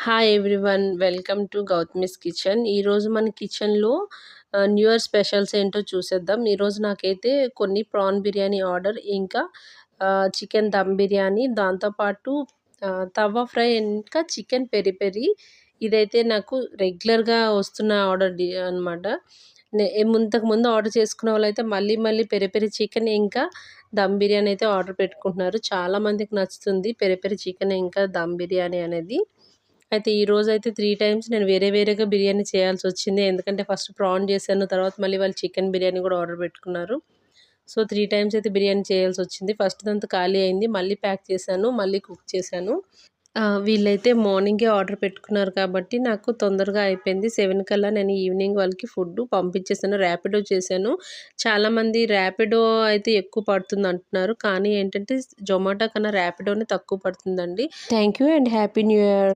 Hi everyone welcome to Gautami's kitchen ఈరోజు మన కిచెన్లో న్యూ ఇయర్ స్పెషల్స్ ఏంటో చూసేద్దాం. ఈరోజు నాకైతే కొన్ని ప్రాన్ బిర్యానీ ఆర్డర్ ఇంకా చికెన్ దమ్ బిర్యానీ దాంతోపాటు ఆ, తవా ఫ్రై ఇంకా చికెన్ పెరి పెరి. ఇదైతే నాకు రెగ్యులర్గా వస్తున్న ఆర్డర్ అనమాట ఇంతకు ముందు ఆర్డర్ చేసుకున్న వాళ్ళైతే మళ్ళీ మళ్ళీ పెరి పెరి చికెన్ ఇంకా దమ్ బిర్యానీ అయితే ఆర్డర్ పెట్టుకుంటున్నారు. చాలామందికి నచ్చుతుంది పెరి పెరి చికెన్ ఇంకా దమ్ బిర్యానీ అనేది. అయితే ఈ రోజు అయితే త్రీ టైమ్స్ నేను వేరే వేరేగా బిర్యానీ చేయాల్సి వచ్చింది. ఎందుకంటే ఫస్ట్ ప్రాన్ చేశాను తర్వాత మళ్ళీ వాళ్ళు చికెన్ బిర్యానీ కూడా ఆర్డర్ పెట్టుకున్నారు. సో త్రీ టైమ్స్ అయితే బిర్యానీ చేయాల్సి వచ్చింది. ఫస్ట్ దంతా ఖాళీ అయింది. మళ్ళీ ప్యాక్ చేశాను మళ్ళీ కుక్ చేశాను. వీళ్ళైతే మార్నింగే ఆర్డర్ పెట్టుకున్నారు కాబట్టి నాకు తొందరగా అయిపోయింది. సెవెన్ కల్లా నేను ఈవినింగ్ వాళ్ళకి ఫుడ్ పంపించేసాను ర్యాపిడో చేశాను. చాలామంది ర్యాపిడో అయితే ఎక్కువ పడుతుంది అంటున్నారు. కానీ ఏంటంటే జొమాటో కన్నా ర్యాపిడోనే తక్కువ పడుతుందండి. Thank you and happy new year